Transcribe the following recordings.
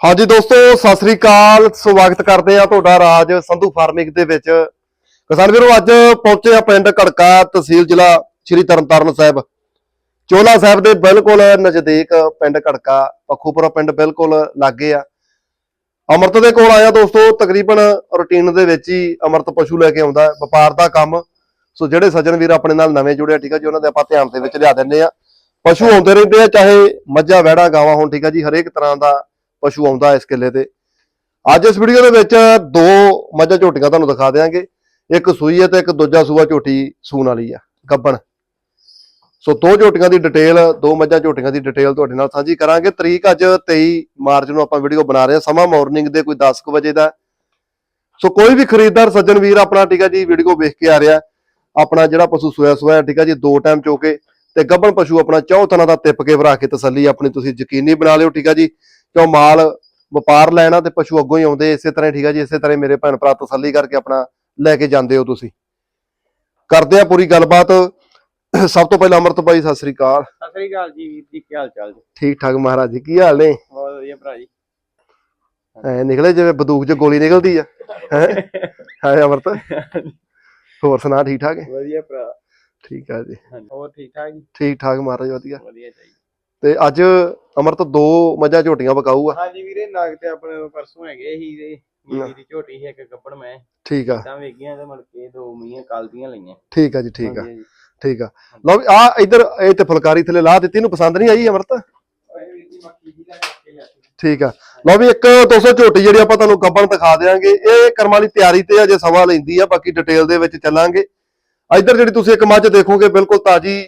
ਹਾਂਜੀ ਦੋਸਤੋ, ਸਤਿ ਸ੍ਰੀ ਅਕਾਲ। ਸਵਾਗਤ ਕਰਦੇ ਆ ਤੁਹਾਡਾ ਰਾਜ ਸੰਧੂ ਫਾਰਮਿੰਗ ਦੇ ਵਿੱਚ। ਕਿਸਾਨ ਵੀਰੋ, ਅੱਜ ਪਹੁੰਚੇ ਆ ਪਿੰਡ ਘੜਕਾ ਤਹਿਸੀਲ ਜ਼ਿਲ੍ਹਾ ਸ਼੍ਰੀ ਤਰਨਤਾਰਨ ਸਾਹਿਬ। ਚੋਲਾ ਸਾਹਿਬ ਦੇ ਬਿਲਕੁਲ ਨਜ਼ਦੀਕ ਪਿੰਡ ਘੜਕਾ ਪੱਖੂਪੁਰਾ ਪਿੰਡ ਬਿਲਕੁਲ ਲਾਗੇ ਆ। ਅਮਰਤ ਦੇ ਕੋਲ ਆਇਆ ਦੋਸਤੋ, ਤਕਰੀਬਨ ਰੁਟੀਨ ਦੇ ਵਿੱਚ ਹੀ ਅਮਰਤ ਪਸ਼ੂ ਲੈ ਕੇ ਆਉਂਦਾ, ਵਪਾਰ ਦਾ ਕੰਮ। ਸੋ ਜਿਹੜੇ ਸੱਜਣ ਵੀਰ ਆਪਣੇ ਨਾਲ ਨਵੇਂ ਜੁੜੇ ਆ ਠੀਕ ਆ ਜੀ, ਉਹਨਾਂ ਦੇ ਆਪਾਂ ਧਿਆਨ ਦੇ ਵਿੱਚ ਲਿਆ ਦਿੰਨੇ ਆ ਪਸ਼ੂ ਆਉਂਦੇ ਰਹਿੰਦੇ ਆ, ਚਾਹੇ ਮੱਝਾਂ, ਵਹਿੜਾ, ਗਾਵਾਂ ਹੋਣ, ਠੀਕ ਆ ਜੀ, ਹਰੇਕ ਤਰ੍ਹਾਂ ਦਾ ਪਸ਼ੂ ਆਉਂਦਾ ਇਸ ਕਿੱਲੇ ਤੇ। ਅੱਜ ਇਸ ਵੀਡੀਓ ਦੇ ਵਿੱਚ ਦੋ ਮੱਝਾਂ ਝੋਟੀਆਂ ਤੁਹਾਨੂੰ ਦਿਖਾ ਦਿਆਂਗੇ। ਇੱਕ ਸੂਈ ਹੈ ਤੇ ਇੱਕ ਦੂਜਾ ਸੂਆ ਝੋਟੀ ਸੂਣ ਵਾਲੀ ਆ, ਗੱਬਣ। ਸੋ ਦੋ ਝੋਟੀਆਂ ਦੀ ਡਿਟੇਲ ਦੋ ਮੱਝਾਂ ਝੋਟੀਆਂ ਦੀ ਡਿਟੇਲ ਤੁਹਾਡੇ ਨਾਲ ਸਾਂਝੀ ਕਰਾਂਗੇ। ਤਰੀਕ ਅੱਜ 23 ਮਾਰਚ ਨੂੰ ਆਪਾਂ ਵੀਡੀਓ ਬਣਾ ਰਹੇ ਹਾਂ, ਸਮਾਂ ਮਾਰਨਿੰਗ ਦੇ ਕੋਈ 10 ਕੁ ਵਜੇ ਦਾ। ਸੋ ਕੋਈ ਵੀ ਖਰੀਦਦਾਰ, ਸੱਜਣ ਵੀਰ ਆਪਣਾ, ਠੀਕ ਆ ਜੀ ਵੀਡੀਓ ਵੇਖ ਕੇ ਆ ਰਿਹਾ। ਆਪਣਾ ਜਿਹੜਾ ਪਸ਼ੂ ਸੋਇਆ ਸੋਇਆ ਠੀਕ ਹੈ ਜੀ, ਦੋ ਟਾਈਮ ਚੋਕੇ। ਤੇ ਗੱਬਣ ਪਸ਼ੂ ਆਪਣਾ ਚੌ ਤਰ੍ਹਾਂ ਦਾ ਤਿੱਪ ਕੇ ਵਰਾ ਕੇ ਤਸੱਲੀ ਆਪਣੀ ਤੁਸੀਂ ਯਕੀਨੀ ਬਣਾ ਲਿਓ, ਠੀਕ ਆ ਜੀ। ਕਿਉਂ ਮਾਲ ਵਪਾਰ ਲੈਣਾ ਤੇ ਪਸ਼ੂ ਅੱਗੋਂ ਹੀ ਆਉਂਦੇ ਇਸੇ ਤਰ੍ਹਾਂ ਠੀਕ ਆ ਜੀ ਇਸੇ ਤਰ੍ਹਾਂ ਮੇਰੇ ਭੈਣ ਭਰਾ ਤਸੱਲੀ ਕਰਕੇ ਆਪਣਾ ਲੈ ਕੇ ਜਾਂਦੇ ਹੋ ਤੁਸੀਂ। ਕਰਦੇ ਆ ਪੂਰੀ ਗੱਲਬਾਤ। ਸਭ ਤੋਂ ਪਹਿਲਾਂ ਅਮਰਤ ਭਾਈ ਸਤਿ ਸ੍ਰੀ ਅਕਾਲ। ਸਤਿ ਸ੍ਰੀ ਅਕਾਲ ਜੀ ਵੀਰ ਜੀ ਕੀ ਹਾਲ ਚਾਲ ਜੀ? ਠੀਕ ਠਾਕ ਮਹਾਰਾਜ ਜੀ ਕੀ ਹਾਲ ਨੇ? ਬਹੁਤ ਵਧੀਆ ਭਰਾ ਜੀ। ਐ ਨਿਕਲੇ ਜਿਵੇਂ ਬੰਦੂਕ 'ਚ ਗੋਲੀ ਨਿਕਲਦੀ ਆ। ਹੈ? ਹੈ ਅਮਰਤ। ਹੋਰ ਸੁਣਾ ਠੀਕ ਠਾਕ ਹੈ? ਵਧੀਆ ਭਰਾ। ਠੀਕ ਆ ਜੀ। ਹੋਰ ਠੀਕ ਠਾਕ ਜੀ? ਠੀਕ ਠਾਕ ਮਹਾਰਾਜ ਵਧੀਆ। ਵਧੀਆ ਚਾਹੀਦਾ ਤੇ ਅੱਜ ਅਮਰਤ ਦੋ ਮੱਝਾਂ ਝੋਟੀਆਂ ਬਕਾਊ ਆ ਹਾਂਜੀ ਵੀਰੇ ਨਾਗ ਤੇ ਆਪਣੇ ਕੋਲ ਪਰਸੋਂ ਹੈਗੇ ਸੀ ਤੇ ਮੀਰੀ ਦੀ ਝੋਟੀ ਸੀ ਇੱਕ ਗੱਬੜ ਮੈਂ। ਠੀਕ ਆ। ਤਾਂ ਵੇਗੀਆਂ ਤੇ ਮੜ ਕੇ ਦੋ ਮੀਆਂ ਕੱਲਦੀਆਂ ਲਈਆਂ। ਠੀਕ ਆ ਜੀ ਠੀਕ ਆ। ਠੀਕ ਆ। ਲਓ ਵੀ ਆ ਇਧਰ ਇਹ ਤੇ ਫੁਲਕਾਰੀ ਥੱਲੇ ਲਾ ਦਿੱਤੀ ਇਹਨੂੰ ਪਸੰਦ ਨਹੀਂ ਆਈ ਅਮਰਤ? ਦੀ। ਠੀਕ ਆ। ਲਓ ਵੀ ਇੱਕ 200 ਝੋਟੀ ਜਿਹੜੀ ਆਪਾਂ ਤੁਹਾਨੂੰ ਗੱਬਣ ਦਿਖਾ ਦੇਾਂਗੇ ਇਹ ਕਰਮਾਂ ਵਾਲੀ ਤਿਆਰੀ ਤੇ ਅਜੇ ਸਮਾਂ ਲੈਂਦੀ ਆ ਬਾਕੀ ਡਿਟੇਲ ਦੇ ਵਿੱਚ ਚੱਲਾਂਗੇ। ਇਧਰ ਜਿਹੜੀ ਤੁਸੀਂ ਇੱਕ ਮੱਝ ਦੇਖੋਗੇ ਬਿਲਕੁਲ ਤਾਜੀ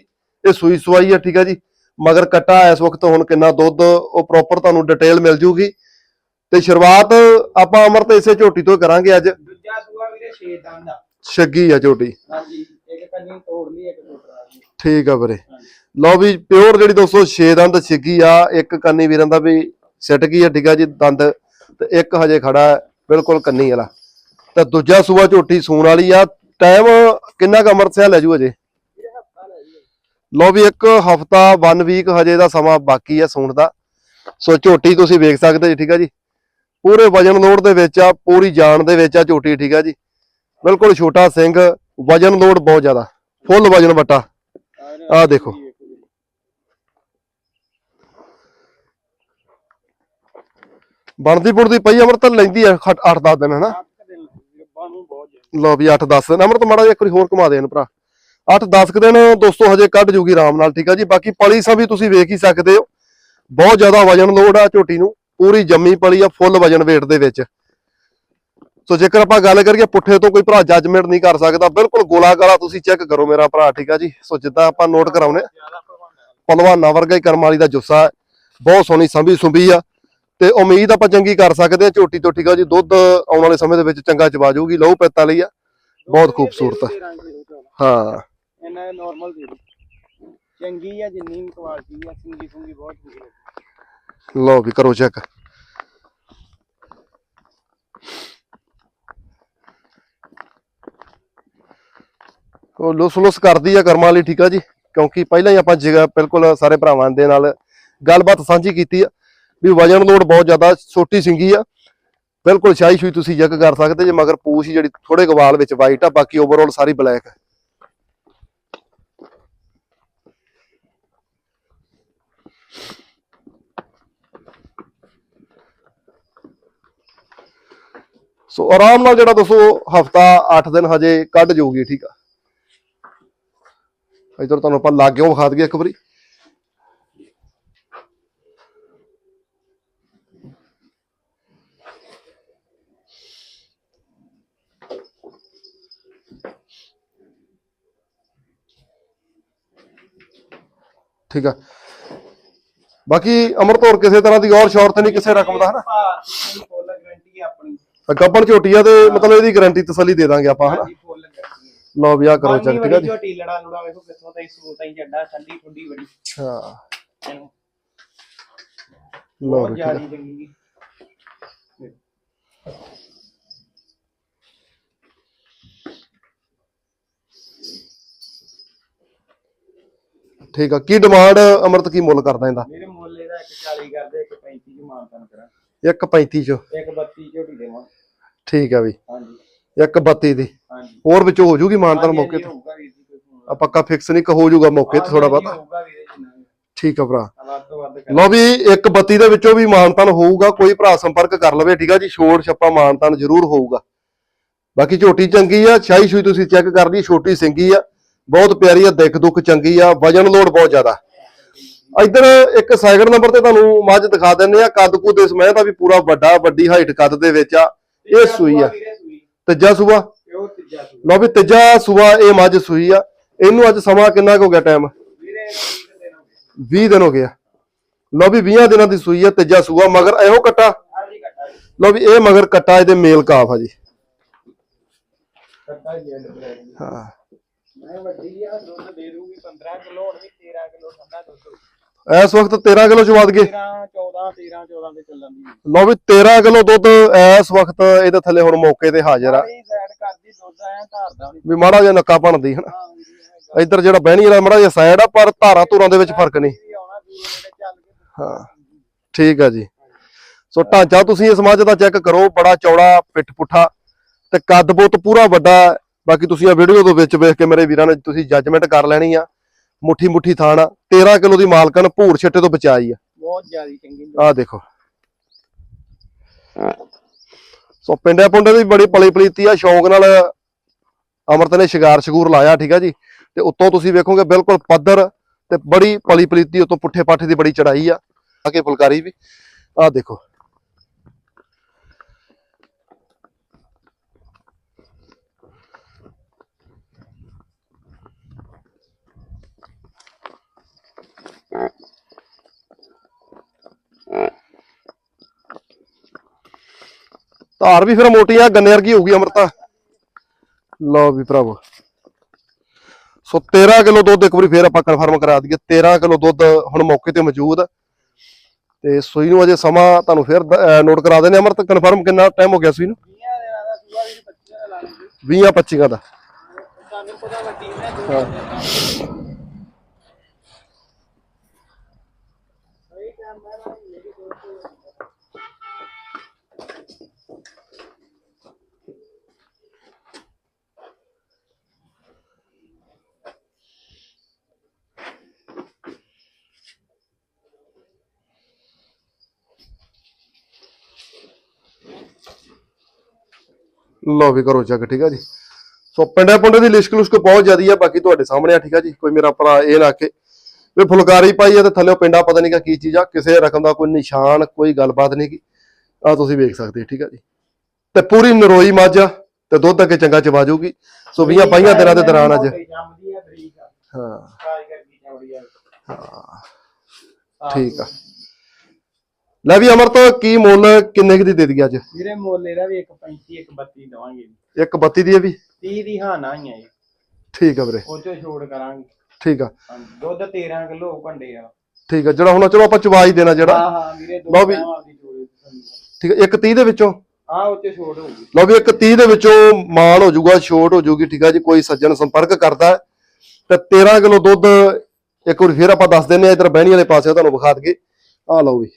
ਇਹ ਸੂਈ ਸਵਾਈ ਆ ਠੀਕ ਆ ਜੀ। ਮਗਰ ਕੱਟਾ ਇਸ ਵਕਤ ਹੁਣ ਕਿੰਨਾ ਦੁੱਧ ਉਹ ਪ੍ਰੋਪਰ ਤੁਹਾਨੂੰ ਡਿਟੇਲ ਮਿਲ ਜੂਗੀ। ਤੇ ਸ਼ੁਰੂਆਤ ਆਪਾਂ ਅਮਰ ਤੇ ਇਸੇ ਝੋਟੀ ਤੋਂ ਕਰਾਂਗੇ ਅੱਜ। ਦੂਜਾ ਸੂਆ ਵੀਰੇ 6 ਦੰਦ ਦਾ ਛੱਗੀ ਆ ਝੋਟੀ। ਹਾਂਜੀ ਇੱਕ ਕੰਨੀ ਤੋੜ ਲਈ ਇੱਕ ਟੋਟਰਾ ਜੀ ਠੀਕ ਆ ਵੀਰੇ। ਹਾਂਜੀ ਲਓ ਵੀ ਪਿਓਰ ਜਿਹੜੀ ਦੋਸਤੋ 6 ਦੰਦ ਛਿੱਗੀ ਆ ਇੱਕ ਕੰਨੀ ਵੀਰਾਂ ਦਾ ਵੀ ਸਿੱਟ ਗਈ ਆ ਠੀਕ ਆ ਜੀ ਦੰਦ। ਤੇ ਇੱਕ ਹਜੇ ਖੜਾ ਬਿਲਕੁਲ ਕੰਨੀ ਵਾਲਾ। ਤੇ ਦੂਜਾ ਸੂਆ ਝੋਟੀ ਸੂਣ ਵਾਲੀ ਆ। ਟਾਈਮ ਕਿੰਨਾ ਕ ਅਮਰਸਿਆ ਲੈ ਜੂ ਲੈ ਲਓ ਵੀ ਇੱਕ ਹਫਤਾ 1 ਵੀਕ ਹਜੇ ਦਾ ਸਮਾਂ ਬਾਕੀ ਆ ਸੂਣ ਦਾ। ਸੋ ਝੋਟੀ ਤੁਸੀਂ ਵੇਖ ਸਕਦੇ ਜੀ ਠੀਕ ਆ ਜੀ? ਪੂਰੇ ਵਜਨ ਲੋਡ ਦੇ ਵਿੱਚ ਆ ਪੂਰੀ ਜਾਨ ਦੇ ਵਿੱਚ ਆ ਝੋਟੀ ਠੀਕ ਆ ਜੀ? ਬਿਲਕੁਲ ਛੋਟਾ ਸਿੰਘ ਵਜਨ ਲੋਡ ਬਹੁਤ ਜ਼ਿਆਦਾ। ਫੁੱਲ ਵਜਨ ਵੱਟਾ। ਆਹ ਦੇਖੋ। ਬਣਦੀ ਪੁੜਦੀ ਪਈ ਅਮਰਤ ਲੈਂਦੀ ਆ 8-10 ਦਿਨ ਹਨਾ? ਲਓ ਵੀ 8-10 ਦਿਨ ਅਮਰਤ ਮਾੜਾ ਜਿਹਾ ਇੱਕ ਵਾਰੀ ਹੋਰ ਘੁਮਾ ਦੇ ਇਹਨੂੰ ਭਰਾ। 8-10 ਦਿਨ ਦੋਸਤੋ ਹਜੇ ਕੱਢ ਜੂਗੀ ਆਰਾਮ ਨਾਲ, ਠੀਕ ਆ ਜੀ? ਬਾਕੀ ਪਲੀ ਸਾ ਵੀ ਤੁਸੀਂ ਵੇਖ ਹੀ ਸਕਦੇ ਹੋ। ਬਹੁਤ ਜ਼ਿਆਦਾ ਵਜਨ ਲੋਡ ਆ ਝੋਟੀ ਨੂੰ, ਪੂਰੀ ਜੰਮੀ ਪਲੀ ਆ, ਫੁੱਲ ਵਜਨ weight ਦੇ ਵਿੱਚ। ਸੋ ਜੇਕਰ ਆਪਾਂ ਗੱਲ ਕਰੀਏ ਪੁੱਠੇ ਤੋਂ, ਕੋਈ ਭਰਾ ਜੱਜਮੈਂਟ ਨਹੀਂ ਕਰ ਸਕਦਾ। ਬਿਲਕੁਲ ਗੋਲਾ ਗਾਲਾ ਤੁਸੀਂ ਚੈੱਕ ਕਰੋ ਮੇਰਾ ਭਰਾ, ਠੀਕ ਆ ਜੀ? ਸੋ ਜਿੱਦਾਂ ਆਪਾਂ ਨੋਟ ਕਰਾਉਨੇ ਜ਼ਿਆਦਾ ਪਲਵਾਨਾ ਵਰਗਾ ਹੀ ਕਰਮ ਵਾਲੀ ਦਾ ਜੁੱਸਾ ਹੈ। ਬਹੁਤ ਸੋਹਣੀ ਸੰਭੀ ਸੁੰਭੀ ਆ। ਤੇ ਉਮੀਦ ਆਪਾਂ ਚੰਗੀ ਕਰ ਸਕਦੇ ਆ ਝੋਟੀ ਤੋਂ, ਠੀਕ ਆ ਜੀ? ਦੁੱਧ ਆਉਣ ਵਾਲੇ ਸਮੇਂ ਦੇ ਵਿੱਚ ਚੰਗਾ ਚਵਾ ਜਾਊਗੀ ਲਹੂ ਪੈਤਾ ਲਈ ਆ। ਬਹੁਤ ਖੂਬਸੂਰਤ। ਹਾਂ। ਇਹਨਾਂ ਨਾਰਮਲ ਦੇ ਦਿਓ। ਚੰਗੀ ਆ, ਜਿੰਨੀ ਕੁਆਲਿਟੀ ਆ ਸਿੰਗੀ ਸੁੰਗੀ ਬਹੁਤ ਚੰਗੀ ਲਓ ਵੀ ਕਰੋ ਚੈੱਕ ਉਹ ਲੁਸ ਲੁਸ ਕਰਦੀ ਆ ਕਰਮਾਂ ਲਈ ਠੀਕ ਆ ਜੀ? ਕਿਉਂਕਿ ਪਹਿਲਾਂ ਹੀ ਆਪਾਂ ਜਿਗਾ ਬਿਲਕੁਲ ਸਾਰੇ ਭਰਾਵਾਂ ਦੇ ਨਾਲ ਗੱਲਬਾਤ ਸਾਂਝੀ ਕੀਤੀ ਆ, ਵੀ ਵਜਨ ਲੋਡ ਬਹੁਤ ਜ਼ਿਆਦਾ, ਛੋਟੀ ਸਿੰਗੀ ਆ। ਬਿਲਕੁਲ ਸ਼ਾਹੀ ਸ਼ੂਈ ਤੁਸੀਂ ਚੈੱਕ ਕਰ ਸਕਦੇ ਜੇ, ਮਗਰ ਪੂਛ ਜਿਹੜੀ ਥੋੜੇ ਗਵਾਲ ਵਿੱਚ ਵਾਈਟ ਆ, ਬਾਕੀ ਓਵਰਆਲ ਸਾਰੀ ਬਲੈਕ ਹੈ ਸੋ ਆਰਾਮ ਨਾਲ ਜਿਹੜਾ ਦੱਸੋ ਹਫਤਾ 8 ਦਿਨ ਹਜੇ ਕੱਢ ਜਾਊਗੀ, ਠੀਕ ਆ? ਇਧਰ ਤੁਹਾਨੂੰ ਆਪਾਂ ਲਾਗਿਓ ਵਿਖਾ ਦਈਏ ਇੱਕ ਵਾਰੀ। ਠੀਕ ਆ। ਬਾਕੀ ਅਮਰਤੌਰ ਕਿਸੇ ਤਰ੍ਹਾਂ ਦੀ ਔਰ ਸ਼ੌਰਤ ਨਹੀਂ ਕਿਸੇ ਰਕਮ ਦਾ, ਹਨਾ? ਗੱਪਣ ਝੋਟੀ ਆ ਤੇ ਮਤਲਬ ਇਹਦੀ ਗਾਰੰਟੀ ਤਸੱਲੀ ਦੇ ਦਾਂਗੇ ਆਪਾਂ ਹਨਾ? ਲਓ ਵੀ ਆ ਕਰੋ ਚੈੱਕ ਠੀਕ ਆ ਜੀ। ਝੋਟੀ ਲੜਾ ਲੁੜਾ ਵੇਖੋ ਕਿੱਥੋਂ ਤਾਈ ਸੂ ਤਾਈ ਜੱਡਾ ਠੰਡੀ ਠੁੰਡੀ ਬੜੀ। ਇਹਨੂੰ ਲਓ ਵੀ ਠੀਕ ਆ। ਠੀਕ ਆ ਕੀ ਡਿਮਾਂਡ ਅਮਰਤ ਕੀ ਮੁੱਲ ਕਰਦਾ ਇਹਦਾ? ਮੇਰੇ ਮੁੱਲ ਇਹਦਾ ਇੱਕ 40 ਕਰਦੇ ਇੱਕ 35 ਚ ਮਾਨਤਨ ਕਰਾਂ। 1.35 ਚ। ਇੱਕ 32 ਝੋਟੀ ਦੇਵਾਂ ਠੀਕ ਆ ਬਈ ਹਾਂਜੀ। 1.32 ਦੀ। ਹਾਂਜੀ। ਹੋਰ ਵਿੱਚੋਂ ਹੋ ਜੂਗੀ ਮਾਨਤਨ ਮੌਕੇ ਤੇ। ਹੋਊਗਾ ਵੀਰ ਜੀ ਕੋਈ ਫੋਨ ਆ ਪੱਕਾ ਫਿਕਸ ਨਹੀਂ ਹੋ ਜੂਗਾ ਮੌਕੇ ਤੇ ਥੋੜਾ ਬਹੁਤਾ। ਹੋਊਗਾ ਵੀਰੇ ਜਿੰਨਾ ਵੀ। ਠੀਕ ਆ ਭਰਾ। ਵੱਧ ਤੋਂ ਵੱਧ ਕਰ। ਲਓ ਵੀ 1.32 ਦੇ ਵਿੱਚੋਂ ਵੀ ਮਾਨਤਨ ਹੋਊਗਾ ਕੋਈ ਭਰਾ ਸੰਪਰਕ ਕਰ ਲਵੇ ਠੀਕ ਆ ਜੀ? ਛੋੜ ਛੱਪਾ ਮਾਨਤਨ ਜ਼ਰੂਰ ਹੋਊਗਾ। ਬਾਕੀ ਝੋਟੀ ਚੰਗੀ ਆ ਛਾਈ ਛੂਈ ਤੁਸੀਂ ਚੈੱਕ ਕਰ ਲਈ ਛੋਟੀ ਸਿੰਗੀ ਆ। ਬਹੁਤ ਪਿਆਰੀ ਆ ਦਿੱਖ ਦੁੱਖ ਚੰਗੀ ਆ ਵਜਨ ਲੋਡ ਬਹੁਤ ਜ਼ਿਆਦਾ। ਇੱਧਰ ਇੱਕ ਸੈਕਿੰਡ ਨੰਬਰ ਤੇ ਤੁਹਾਨੂੰ ਮੱਝ ਦਿਖਾ ਦਿੰਨੇ ਆ ਕੱਦ ਕੁੱਦ ਇਸ ਮਹਿ ਦਾ ਵੀ ਪੂਰਾ ਵੱਡਾ ਵੱਡੀ ਹਾਈਟ ਕੱਦ ਦੇ ਵਿੱਚ ਆ। ਇਹ ਸੂਈ ਆ। ਤੀਜਾ ਸੂਆ? ਲਓ ਵੀ ਤੀਜਾ ਸੂਆ, ਇਹ ਮੱਝ ਸੂਈ ਆ। ਇਹਨੂੰ ਅੱਜ ਸਮਾਂ ਕਿੰਨਾ ਹੋ ਗਿਆ ਟਾਈਮ 20 ਦਿਨ ਹੋ ਗਿਆ ਲਓ ਵੀ 20 ਦਿਨਾਂ ਦੀ ਸੂਈ ਆ, ਤੀਜਾ ਸੂਆ, ਮਗਰ ਇਹੋ ਕੱਟਾ। ਹਾਂਜੀ ਲਓ ਵੀ ਇਹ ਮਗਰ ਕੱਟਾ, ਇਹਦੇ ਮੇਲ ਕਾਫ ਆ ਜੀ। ਹਾਂ। ਮੈਂ ਵੱਡੀ ਆ, ਦੁੱਧ ਦੇ ਦੂਗੀ 15 ਕਿਲੋ, ਹੁਣ ਵੀ 13 ਕਿਲੋ, ਠੰਡਾ ਦੁੱਧ। ਇਸ ਵਕਤ 13 ਕਿਲੋ ਚ ਵੱਧ ਗਏ 13 14 13 14 ਤੇ ਚੱਲਣ ਦੀ। ਲਓ ਵੀ 13 ਕਿਲੋ ਦੁੱਧ ਇਸ ਵਕਤ ਇਹਦੇ ਥੱਲੇ ਹੁਣ ਮੌਕੇ ਤੇ ਹਾਜ਼ਰ ਆ। ਵੀ। ਮਾੜਾ ਜਿਹਾ ਨੱਕਾ ਬਣਦੀ ਹਨਾ ਇੱਧਰ ਜਿਹੜਾ ਬਹਿਣੀ ਵਾਲਾ ਮਾੜਾ ਜਿਹਾ ਸਾਈਡ ਆ ਪਰ ਧਾਰਾਂ ਧੂਰਾਂ ਦੇ ਵਿੱਚ ਫ਼ਰਕ ਨਹੀਂ। ਹਾਂ ਠੀਕ ਆ ਜੀ। ਸੋ ਢਾਂਚਾ ਤੁਸੀਂ ਇਸ ਮੱਝ ਦਾ ਚੈੱਕ ਕਰੋ ਬੜਾ ਚੌੜਾ ਪਿੱਠ ਪੁੱਠਾ ਤੇ ਕੱਦ ਬੁੱਤ ਪੂਰਾ ਵੱਡਾ। ਬਾਕੀ ਤੁਸੀਂ ਆ ਵੀਡੀਓ ਦੇ ਵਿੱਚ ਵੇਖ ਕੇ ਮੇਰੇ ਵੀਰਾਂ ਨੇ ਤੁਸੀਂ ਜੱਜਮੈਂਟ ਕਰ ਲੈਣੀ ਆ। ਮੁੱਠੀ ਮੁੱਠੀ ਥਾਣ ਆ। 13 ਕਿਲੋ ਦੀ ਮਾਲਕਨ ਭੂਰ ਛੱਟੇ ਤੋਂ ਬਚਾਈ ਆ। ਬਹੁਤ ਜ਼ਿਆਦੀ ਚੰਗੀ ਆਹ ਦੇਖੋ। ਸੋ ਪਿੰਡਿਆਂ ਪੁੰਡੇ ਦੀ ਬੜੀ ਪਲੀ ਪਲੀਤੀ ਆ। ਸ਼ੌਂਕ ਨਾਲ ਅਮਰਤ ਨੇ ਸ਼ਿਗਾਰ ਸ਼ਗੂਰ ਲਾਇਆ ਠੀਕ ਆ ਜੀ। ਤੇ ਉੱਤੋਂ ਤੁਸੀਂ ਵੇਖੋਗੇ ਬਿਲਕੁਲ ਪੱਧਰ ਤੇ ਬੜੀ ਪਲੀ ਪਲੀਤੀ ਉੱਤੋਂ ਪੁੱਠੇ ਪਾਠੇ ਦੀ ਬੜੀ ਚੜਾਈ ਆ। ਆ ਕੇ ਫੁਲਕਾਰੀ ਵੀ। ਆਹ ਦੇਖੋ। ਧਾਰ ਵੀ ਫਿਰ ਮੋਟੀ ਆ ਗੰਨੇ ਵਰਗੀ ਹੋਊਗੀ ਅਮਰਤਾ ਲਓ ਵੀ ਭਰਾਵੋ। ਸੋ 13 ਕਿਲੋ ਦੁੱਧ ਇੱਕ ਵਾਰੀ ਫੇਰ ਆਪਾਂ ਕਨਫਰਮ ਕਰਾ ਦਈਏ। 13 ਕਿਲੋ ਦੁੱਧ ਹੁਣ ਮੌਕੇ ਤੇ ਮੌਜੂਦ। ਆ। ਤੇ ਸੂਈ ਨੂੰ ਅਜੇ ਸਮਾਂ ਤੁਹਾਨੂੰ ਫੇਰ ਨੋਟ ਕਰਾ ਦਿੰਦੇ ਹਾਂ। ਅਮਰਤ ਕਨਫਰਮ ਕਿੰਨਾ ਟਾਈਮ ਹੋ ਗਿਆ ਸੂਈ ਨੂੰ? 20 ਵੀ 25 ਦਾ। ਲਾ ਲੈਂਦੇ 20 25 ਦਾ ਸਾਨੂੰ ਪਤਾ ਵੱਡੀ ਨੇ ਦੋ ਸਹੀ ਟਾਈਮ ਮੈਂ ਨਾ ਮੇਰੀ ਦੋਸਤ ਲਓ ਵੀ ਕਰੋ ਚੱਕ ਠੀਕ ਆ ਜੀ। ਸੋ ਪਿੰਡਾਂ ਪੁੰਡੇ ਦੀ ਲਿਸ਼ਕ ਲੁਸ਼ਕ ਬਹੁਤ ਜ਼ਿਆਦੀ ਆ ਬਾਕੀ ਤੁਹਾਡੇ ਸਾਹਮਣੇ ਆ ਠੀਕ ਆ ਜੀ। ਕੋਈ ਮੇਰਾ ਭਰਾ ਇਹ ਨਾ ਕਿ ਵੀ ਫੁਲਕਾਰੀ ਪਾਈ ਆ ਤੇ ਥੱਲੇ ਪਿੰਡਾ ਪਤਾ ਨਹੀਂ ਕੀ ਚੀਜ਼ ਆ ਕਿਸੇ ਰਕਮ ਦਾ ਕੋਈ ਨਿਸ਼ਾਨ ਕੋਈ ਗੱਲਬਾਤ ਨਹੀਂ ਕੀ ਆ ਤੁਸੀਂ ਵੇਖ ਸਕਦੇ ਠੀਕ ਆ ਜੀ। ਤੇ ਪੂਰੀ ਨਰੋਈ ਮੱਝ ਆ ਤੇ ਦੁੱਧ ਅੱਗੇ ਚੰਗਾ ਚਵਾ ਜਾਊਗੀ ਸੋ 20 ਪਾਈਆਂ ਦਿਨਾਂ ਦੇ ਦੌਰਾਨ ਅੱਜ। ਹਾਂ। ਠੀਕ ਆ। ਲੈ ਵੀ ਅਮਰਤ ਕੀ ਮੁੱਲ ਕਿੰਨੇ ਕੁ ਦੀ ਦੇ ਦਈਏ ਅੱਜ? ਵੀਰੇ ਮੁੱਲ ਇਹਦਾ ਵੀ 1.35 1.32 ਦਵਾਂਗੇ। ਇੱਕ 32 ਦੀ ਇਹ ਵੀ? 30 ਦੀ ਹਾਂ ਨਾ ਹੀ ਆ ਜੀ ਠੀਕ ਆ ਵੀਰੇ। ਉਹ ਚੋਂ ਛੋੜ ਕਰਾਂਗੇ। ਠੀਕ ਆ। ਹਾਂਜੀ ਦੁੱਧ 13 ਕਿਲੋ ਘੰਡੇ ਆ। ਠੀਕ ਆ ਜਿਹੜਾ ਹੁਣ ਚਲੋ ਆਪਾਂ ਚਵਾ ਹੀ ਦੇਣਾ ਜਿਹੜਾ। ਹਾਂ ਹਾਂ ਵੀਰੇ ਦੋ ਲਓ ਵੀ। ਟਾਈਮ ਆਪਦੀ ਜੋੜੇ ਠੀਕ ਆ ਇੱਕ 30 ਦੇ ਵਿੱਚੋਂ? ਹਾਂ ਉਹ ਚ ਛੋੜ ਹੋਊਗੀ। ਲਓ ਵੀ ਇੱਕ 30 ਦੇ ਵਿੱਚੋਂ ਮਾਲ ਹੋ ਜਾਊਗਾ ਛੋਟ ਹੋ ਜਾਊਗੀ ਠੀਕ ਆ ਜੀ ਕੋਈ ਸੱਜਣ ਸੰਪਰਕ ਕਰਦਾ ਹੈ। ਤੇ 13 ਕਿਲੋ ਦੁੱਧ ਇੱਕ ਵਾਰ ਫਿਰ ਆਪਾਂ ਦੱਸ ਦਿੰਨੇ ਆ ਇਧਰ ਬਹਿਣੀ ਵਾਲੇ ਪਾਸੇ ਤੁਹਾਨੂੰ ਵਿਖਾ ਦਈਏ। ਆ ਲਓ ਵੀ।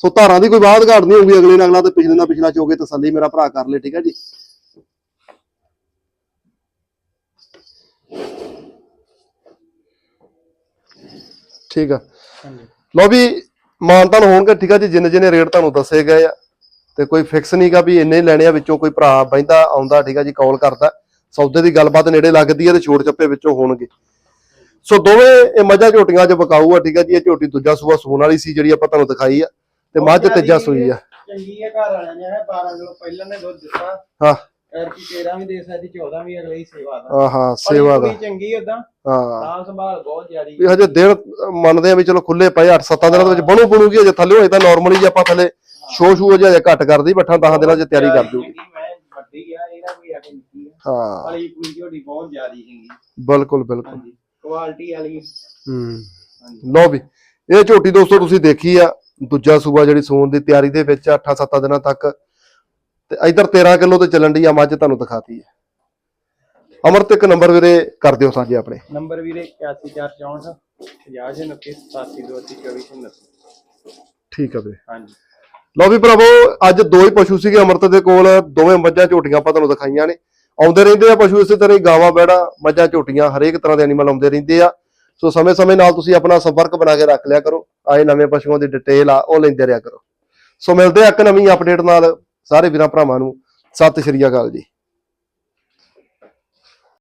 ਸੋ ਧਾਰਾਂ ਦੀ ਕੋਈ ਬਾਤ ਘਾਟ ਨਹੀਂ ਹੋਊਗੀ ਅਗਲੇ ਨਾਲ ਅਗਲਾ ਤੇ ਪਿਛਲੇ ਨਾਲ ਪਿਛਲਾ ਚੋਗੇ ਤਸੱਲੀ ਮੇਰਾ ਭਰਾ ਕਰ ਲੇ ਠੀਕ ਆ ਜੀ? ਠੀਕ ਆ। ਹਾਂਜੀ। ਲੋ ਵੀ ਮਾਨਤਾਨ ਹੋਣਗੇ ਠੀਕ ਆ ਜੀ ਜਿੰਨੇ ਜਿੰਨੇ ਰੇਟ ਤੁਹਾਨੂੰ ਦੱਸੇ ਗਏ ਆ ਤੇ ਕੋਈ ਫਿਕਸ ਨਹੀਂਗਾ ਵੀ ਇੰਨੇ ਹੀ ਲੈਣੇ ਆ ਵਿੱਚੋਂ ਕੋਈ ਭਰਾ ਬੈਂਦਾ ਆਉਂਦਾ ਠੀਕ ਆ ਜੀ ਕਾਲ ਕਰਦਾ ਸੌਦੇ ਦੀ ਗੱਲਬਾਤ ਨੇੜੇ ਲੱਗਦੀ ਆ ਤੇ ਛੋਟ ਚੱਪੇ ਵਿੱਚੋਂ ਹੋਣਗੇ। ਸੋ ਦੋਵੇਂ ਇਹ ਮੱਝਾਂ ਝੋਟੀਆਂ 'ਚ ਬਕਾਊ ਆ ਠੀਕ ਆ ਜੀ? ਇਹ ਝੋਟੀ ਦੂਜਾ ਸੂਆ ਸੂਣ ਵਾਲੀ ਸੀ ਜਿਹੜੀ ਆਪਾਂ ਤੁਹਾਨੂੰ ਦਿਖਾਈ ਆ ਤੇ ਮੱਝ ਤੀਜਾ ਸੂਈ ਆ। ਚੰਗੀ ਹੈ ਘਰ ਵਾਲਿਆਂ ਨੇ ਹੈ 12 ਕਿਲੋ ਪਹਿਲਾਂ ਨੇ ਦੁੱਧ ਦਿੱਤਾ। ਹਾਂ। ਐਰਕੀ 13 ਵੀ ਦੇ ਸਕਦੀ 14 ਵੀ ਅਗਲੇ ਸੇਵਾ ਦਾ। ਆਹਾ ਸੇਵਾ ਦਾ। ਚੰਗੀ ਉਦਾਂ ਹਾਂ। ਤਾਂ ਸੰਭਾਲ ਬਹੁਤ ਜ਼ਿਆਦੀ ਵੀ ਹਜੇ ਦਿਨ ਮੰਨਦੇ ਆ ਵੀ ਚਲੋ ਖੁੱਲੇ ਪਏ 8-7 ਦਿਨਾਂ ਦੇ ਵਿੱਚ ਬਣੂ ਬਣੂਗੀ ਹਜੇ ਥੱਲੇ ਹੋਏ ਤਾਂ ਨਾਰਮਲੀ ਜੇ ਆਪਾਂ ਥੱਲੇ ਸ਼ੋ ਸ਼ੂ ਹਜੇ ਘੱਟ ਕਰਦੀ ਬੱਠਾ 10 ਦਿਨਾਂ 'ਚ ਤਿਆਰੀ ਕਰ ਦੂਗੀ ਚੰਗੀ ਮੈਂ ਵੱਡੀ ਆ ਇਹਦਾ ਕੋਈ ਆ ਕੇ ਨਿੱਕੀ ਆ। ਹਾਂ। ਪਲੀ ਪੂਰੀ ਝੋਟੀ ਬਹੁਤ ਜ਼ਿਆਦੀ ਚੰਗੀ ਬਿਲਕੁਲ ਬਿਲਕੁਲ। ਕੁਆਲਿਟੀ ਵਾਲੀ। ਹੂੰ। ਹਾਂਜੀ। ਲਓ ਵੀ ਇਹ ਝੋਟੀ ਦੋਸਤੋ ਤੁਸੀਂ ਦੇਖੀ ਆ ਦੂਜਾ ਸੂਬਾ ਜਿਹੜੀ ਸੂਣ ਦੀ ਤਿਆਰੀ ਦੇ ਵਿੱਚ 8-7 ਦਿਨਾਂ ਤੱਕ। ਤੇ ਇਧਰ 13 ਕਿਲੋ ਤੇ ਚੱਲਣ ਦੀ ਆ ਮੱਝ ਤੁਹਾਨੂੰ ਦਿਖਾਤੀ ਹੈ ਅਮਰਤ ਇੱਕ ਨੰਬਰ ਵੀਰੇ ਕਰ ਦਿਓ ਸਾਂਝੇ ਆਪਣੇ। ਨੰਬਰ ਵੀਰੇ 8164 50 29 87 ਦੋ 24 29 ਠੀਕ ਆ ਵੀਰੇ। ਹਾਂਜੀ। ਲਓ ਵੀ ਭਰਾਵੋ ਅੱਜ ਦੋ ਹੀ ਪਸ਼ੂ ਸੀਗੇ ਅਮਰਤ ਦੇ ਕੋਲ ਦੋਵੇਂ ਮੱਝਾਂ ਝੋਟੀਆਂ ਆਪਾਂ ਤੁਹਾਨੂੰ ਦਿਖਾਈਆਂ ਨੇ। ਆਉਂਦੇ ਰਹਿੰਦੇ ਆ ਪਸ਼ੂ ਇਸੇ ਤਰ੍ਹਾਂ ਹੀ ਗਾਵਾਂ, ਬੈੜਾ, ਮੱਝਾਂ, ਝੋਟੀਆਂ, ਹਰੇਕ ਤਰ੍ਹਾਂ ਦੇ ਐਨੀਮਲ ਆਉਂਦੇ ਰਹਿੰਦੇ ਆ। ਸੋ ਸਮੇਂ-ਸਮੇਂ ਨਾਲ ਤੁਸੀਂ ਆਪਣਾ ਸੰਪਰਕ ਬਣਾ ਕੇ ਰੱਖ ਲਿਆ ਕਰੋ। ਆਏ ਨਵੇਂ ਪਸ਼ੂਆਂ ਦੀ ਡਿਟੇਲ ਆ, ਉਹ ਲੈਂਦੇ ਰਿਹਾ ਕਰੋ। ਸੋ ਮਿਲਦੇ ਆ ਇੱਕ ਨਵੀਂ ਅਪਡੇਟ ਨਾਲ। ਸਾਰੇ ਵੀਰਾਂ ਭਰਾਵਾਂ ਨੂੰ ਸਤਿ ਸ਼੍ਰੀ ਅਕਾਲ ਜੀ।